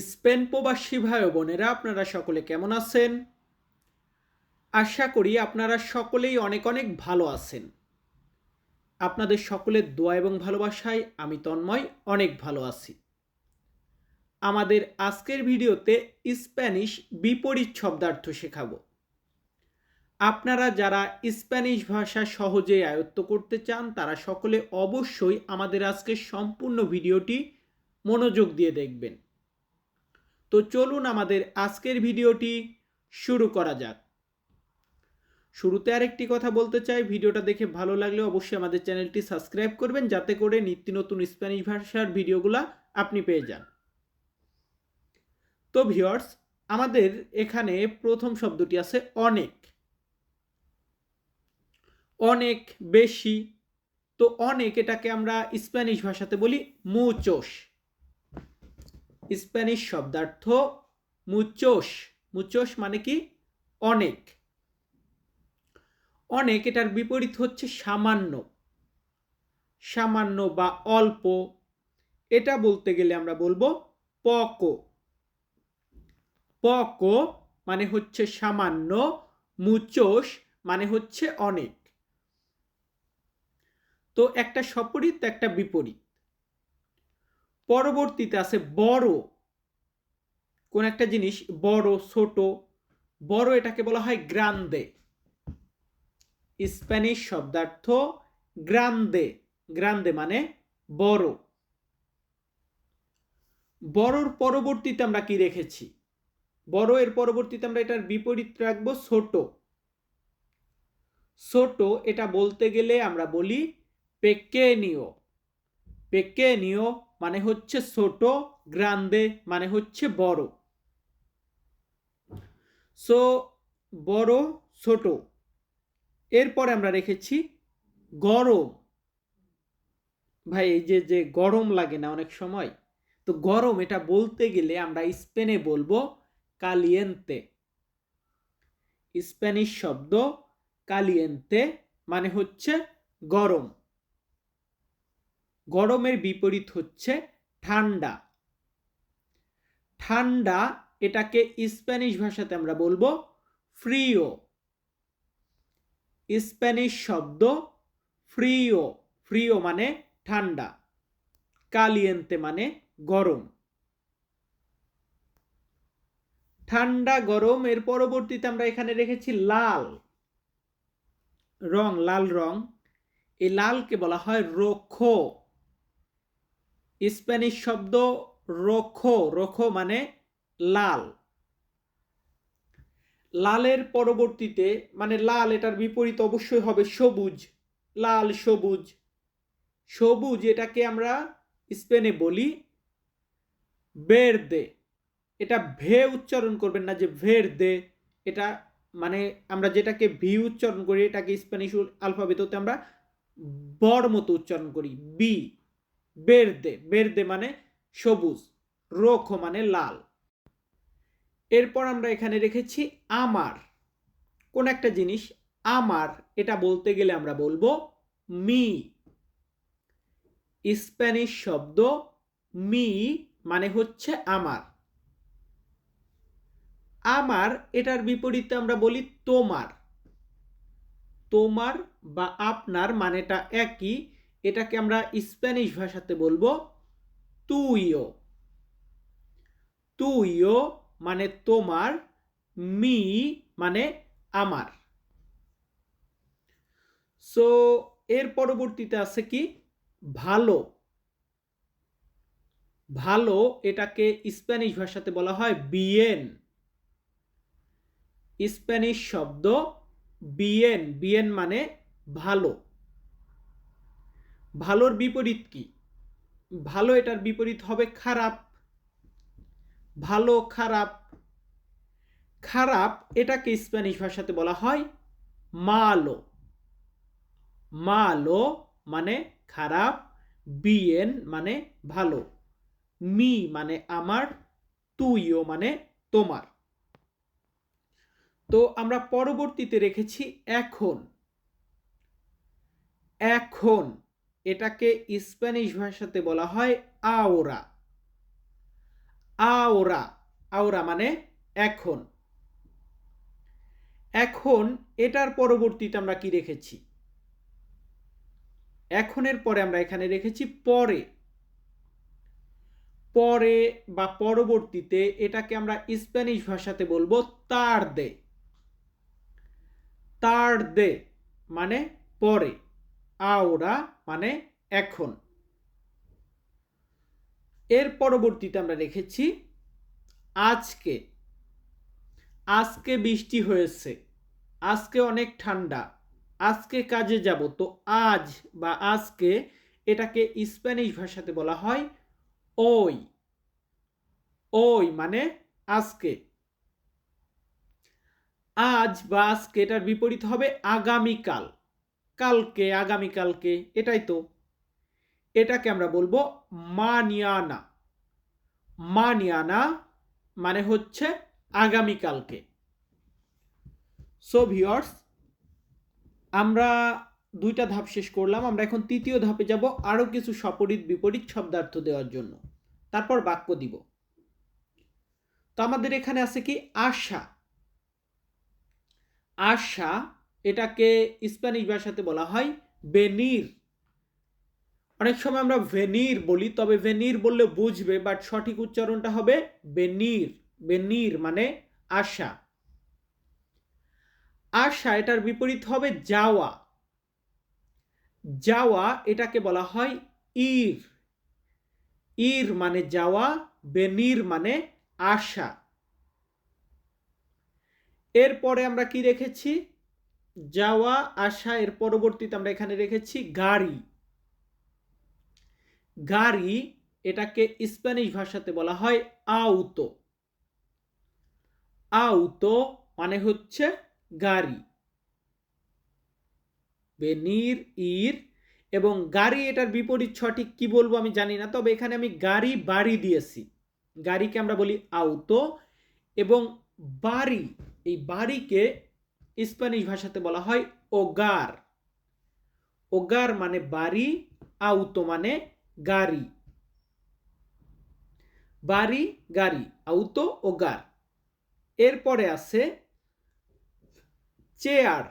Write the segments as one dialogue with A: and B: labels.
A: Spain প্রবাসী ভাই বোনেরা, আপনারা সকলে কেমন আছেন? আশা করি আপনারা সকলেই অনেক অনেক ভালো আছেন। আপনাদের সকলের দোয়া এবং ভালোবাসায় আমি তন্ময় অনেক ভালো আছি। আমাদের আজকের ভিডিওতে স্প্যানিশ বিপরীত শব্দার্থ শেখাবো। আপনারা যারা স্প্যানিশ ভাষা সহজে আয়ত্ত করতে চান, তারা সকলে অবশ্যই আমাদের আজকের সম্পূর্ণ ভিডিওটি মনোযোগ দিয়ে দেখবেন। তো চলুন আমাদের আজকের ভিডিওটি শুরু করা যাক। শুরুতে আরেকটি কথা বলতে চাই। ভিডিওটা দেখে ভালো লাগলে অবশ্যই আমাদের চ্যানেলটি সাবস্ক্রাইব করবেন, যাতে করে নিত্য নতুন স্প্যানিশ ভাষার ভিডিওগুলো আপনি পেয়ে যান। তো ভিওর্স আমাদের এখানে প্রথম শব্দটি আছে অনেক। অনেক বেশি। তো অনেক এটাকে আমরা স্প্যানিশ ভাষাতে বলি মুচোস। স্প্যানিশ শব্দার্থ মুচোস মুচোস মানে কি? অনেক। অনেক এটার বিপরীত হচ্ছে সামান্য। সামান্য বা অল্প। এটা বলতে গেলে আমরা বলব পকো পকো মানে হচ্ছে সামান্য মুচোস মানে হচ্ছে অনেক। তো একটা সপরীত, একটা বিপরীত। পরবর্তীতে আছে বড়। কোন একটা জিনিস বড়, ছোট, বড় এটাকে বলা হয় গ্রান্দে। স্প্যানিশ শব্দার্থ গ্রান্দে। গ্রান্দে মানে বড়। বড়র পরবর্তীতে আমরা কি রেখেছি বড় এর পরবর্তীতে আমরা এটার বিপরীত রাখব ছোট। ছোট এটা বলতে গেলে আমরা বলি পেকেনিও। পেকেনিও মানে হচ্ছে ছোট, গ্রান্দে মানে হচ্ছে বড়। সো, বড়, ছোট। এরপরে আমরা রেখেছি গরম। ভাই, এই যে যে গরম লাগে না অনেক সময়, তো গরম এটা বলতে গেলে আমরা স্পেনে বলব কালিয়েন্তে স্প্যানিশ শব্দ কালিয়েন্তে মানে হচ্ছে গরম। গরমের বিপরীত হচ্ছে ঠান্ডা। ঠান্ডা এটাকে স্প্যানিশ ভাষাতে আমরা বলব ফ্রিও স্প্যানিশ শব্দ ফ্রিও ফ্রিও মানে ঠান্ডা। কালিয়েন্তে মানে গরম। ঠান্ডা, গরম, এর পরবর্তীতে আমরা এখানে রেখেছি লাল। রং লাল রং। এই লালকে বলা হয় রোখো। স্প্যানিশ শব্দ রোখো রোখো মানে লাল। লালের পরবর্তীতে মানে লাল এটার বিপরীত অবশ্যই হবে সবুজ, লাল সবুজ। সবুজ এটাকে আমরা স্পেনে বলি বের দে এটা ভে উচ্চারণ করবেন না যে ভের দে এটা মানে আমরা যেটাকে ভি উচ্চারণ করি, এটাকে স্প্যানিশ আলফাবেততে আমরা বড় মতো উচ্চারণ করি বি বেরদে বেরদে মানে সবুজ, রোখ মানে লাল। এরপর আমরা এখানে রেখেছি আমার। কোন একটা জিনিস, আমার, এটা বলতে গেলে আমরা বলব মি। স্প্যানিশ শব্দ মি মানে হচ্ছে আমার। আমার, এটার বিপরীতে আমরা বলি তোমার। তোমার বা আপনার মানেটা একই এটাকে আমরা স্প্যানিশ ভাষাতে বলব তুইও। তুইও মানে তোমার, মি মানে আমার। সো এর পরবর্তীতে আছে কি? ভালো। ভালো এটাকে স্প্যানিশ ভাষাতে বলা হয় বিয়েন স্প্যানিশ শব্দ বিয়েন বিয়েন মানে ভালো। ভালোর বিপরীত কি? ভালো এটার বিপরীত হবে খারাপ। ভালো, খারাপ। খারাপ এটাকে স্প্যানিশ ভাষাতে বলা হয় মালো। মালো মানে খারাপ, বিয়েন মানে ভালো। মি মানে আমার, তুইও মানে তোমার। তো আমরা পরবর্তীতে রেখেছি এখন। এখন। এটাকে স্প্যানিশ ভাষাতে বলা হয় আওরা। আওরা আওরা মানে এখন। এখন, এটার পরবর্তীতে আমরা কি রেখেছি? এখনের পরে আমরা এখানে রেখেছি পরে। পরে বা পরবর্তীতে এটাকে আমরা স্প্যানিশ ভাষাতে বলব তার দে তার দে মানে পরে। আওরা মানে এখন। এর পরবর্তীতে আমরা রেখেছি আজকে। আজকে বৃষ্টি হয়েছে, আজকে অনেক ঠান্ডা, আজকে কাজে যাব। তো আজ বা আজকে এটাকে স্প্যানিশ ভাষাতে বলা হয় ওই। ওই মানে আজকে। আজ বা আজকে এটার বিপরীত হবে আগামীকাল। কালকে আগামীকালকে এটাই তো। এটাকে আমরা বলব মানিয়ানা। মানিয়ানা মানে হচ্ছে আগামীকালকে সো ভিওর্স আমরা দুইটা ধাপ শেষ করলাম। আমরা এখন তৃতীয় ধাপে যাব আরও কিছু সপরিত বিপরীত শব্দার্থ দেওয়ার জন্য। তারপর বাক্য দিব। তো আমাদের এখানে আছে কি? আশা। আশা এটাকে স্প্যানিশ ভাষাতে বলা হয় বেনির অনেক সময় আমরা ভেনির বলি, তবে ভেনির বললে বুঝবে বাট সঠিক উচ্চারণটা হবে বেনির বেনির মানে আশা। আশা এটার বিপরীত হবে যাওয়া। যাওয়া এটাকে বলা হয় ইর। ইর মানে যাওয়া বেনির মানে আশা। এরপরে আমরা কি রেখেছি যাওয়া, আসা, এর পরবর্তীতে আমরা এখানে রেখেছি গাড়ি। গাড়ি এটাকে স্প্যানিশ ভাষাতে বলা হয় আউতো আউতো মানে হচ্ছে গাড়ি। বেনির ইর এবং গাড়ি এটার বিপরীত সঠিক কি বলব আমি জানি না, তবে এখানে আমি গাড়ি, বাড়ি দিয়েছি। গাড়িকে আমরা বলি আউতো এবং বাড়ি, এই বাড়িকে স্প্যানিশ ভাষাতে বলা হয় ওগার। ওগার মানে বাড়ি, আউতো মানে গাড়ি। বাড়ি, গাড়ি, আউতো, ওগার। এরপরে আছে চেয়ার।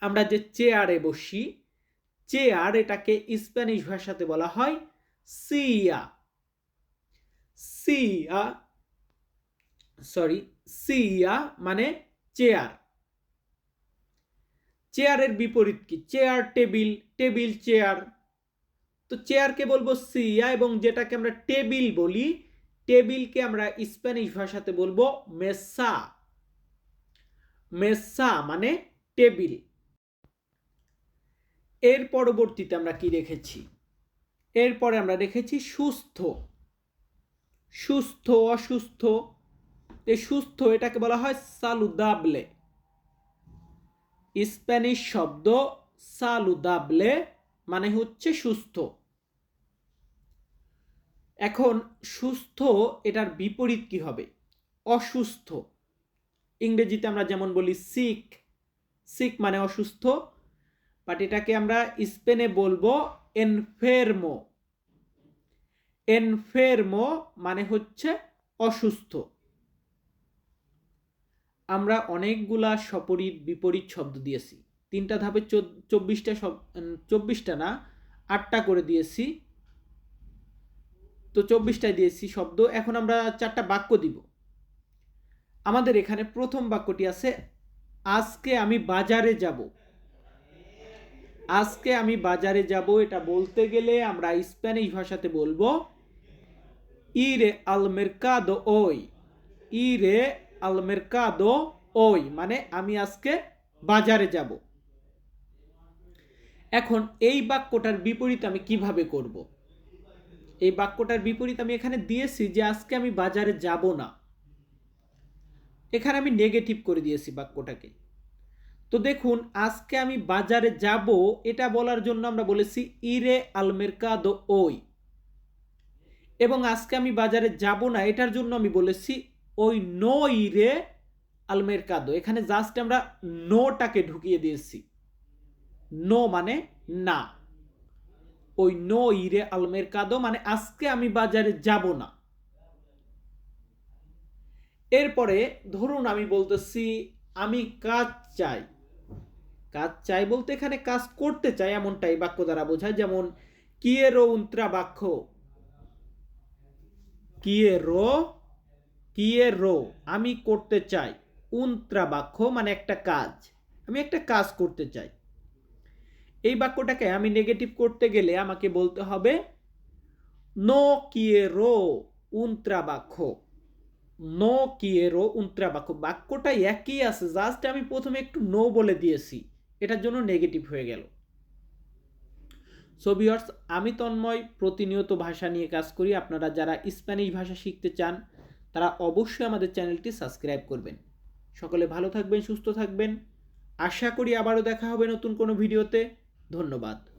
A: আমরা যে চেয়ারে বসি, চেয়ার এটাকে স্প্যানিশ ভাষাতে বলা হয় সিয়া। সিয়া, সরি, সিয়া মানে চেয়ার। চেয়ারের বিপরীত কি? Chair, table table, chair. তো চেয়ারকে বলব সিয়া এবং যেটাকে আমরা টেবিল বলি, টেবিলকে আমরা স্প্যানিশ ভাষাতে বলব মেসা। মেসা মানে টেবিল। এর পরবর্তীতে আমরা কি রেখেছি? এরপরে আমরা রেখেছি সুস্থ। সুস্থ, অসুস্থ। এই সুস্থ, এটাকে বলা হয় সালুদাবলে। স্প্যানিশ শব্দ সালুদাবলে মানে হচ্ছে সুস্থ। এখন সুস্থ এটার বিপরীত কি হবে? অসুস্থ। ইংরেজিতে আমরা যেমন বলি সিক সিক মানে অসুস্থ বাট এটাকে আমরা স্পেনে বলব এনফেরমো এনফেরমো মানে হচ্ছে অসুস্থ। আমরা অনেকগুলা সপরিত বিপরীত শব্দ দিয়েছি। তিনটা ধাপে চব্বিশটা সব চব্বিশটা না, আটটা করে দিয়েছি। তো চব্বিশটায় দিয়েছি শব্দ, এখন আমরা চারটা বাক্য দিব। আমাদের এখানে প্রথম বাক্যটি আছে, আজকে আমি বাজারে যাব। আজকে আমি বাজারে যাব, এটা বলতে গেলে আমরা স্প্যানিশ ভাষাতে বলব, ইরে আল মেরকাদো ওই, ইরে আল মেরকাদো ওই মানে আমি আজকে বাজারে যাব। এখন এই বাক্যটার বিপরীত আমি কীভাবে করব? এই বাক্যটার বিপরীত আমি এখানে দিয়েছি যে আজকে আমি বাজারে যাব না। এখানে আমি নেগেটিভ করে দিয়েছি বাক্যটাকে। তো দেখুন, আজকে আমি বাজারে যাব, এটা বলার জন্য আমরা বলেছি ইরে আলমেরকাদো ওই। এবং আজকে আমি বাজারে যাব না, এটার জন্য আমি বলেছি ওই নো ইরে আলমেরকাদো এখানে জাস্ট আমরা নোটাকে ঢুকিয়ে দিয়েছি। নো মানে না। ওই নো ইরে আলমের কাদো মানে আজকে আমি বাজারে যাব না। এরপরে ধরুন আমি বলতেছি, আমি কাজ চাই। কাজ চাই বলতে এখানে কাজ করতে চাই এমনটাই বাক্য দ্বারা বোঝায়। যেমন, কিয়েরো উন্ত্রা বাক্য। কিয়েরো কিয়েরো আমি করতে চাই। উন্ত্রা বাক্য মানে একটা কাজ। আমি একটা কাজ করতে চাই। এই বাক্যটাকে আমি নেগেটিভ করতে গেলে আমাকে বলতে হবে, নো কিয়েরো উন্ত্রা বাক্য। নো কিয়েরো উন্ত্রা বাক্য। বাক্যটা একই আছে জাস্ট আমি প্রথমে একটু নো বলে দিয়েছি। এটার জন্য নেগেটিভ হয়ে গেল। সো আমি তন্ময়, প্রতিনিয়ত ভাষা নিয়ে কাজ করি। আপনারা যারা স্প্যানিশ ভাষা শিখতে চান তারা অবশ্যই আমাদের চ্যানেলটি সাবস্ক্রাইব করবেন। সকলে ভালো থাকবেন, সুস্থ থাকবেন। আশা করি আবারও দেখা হবে নতুন কোনো ভিডিওতে। ধন্যবাদ।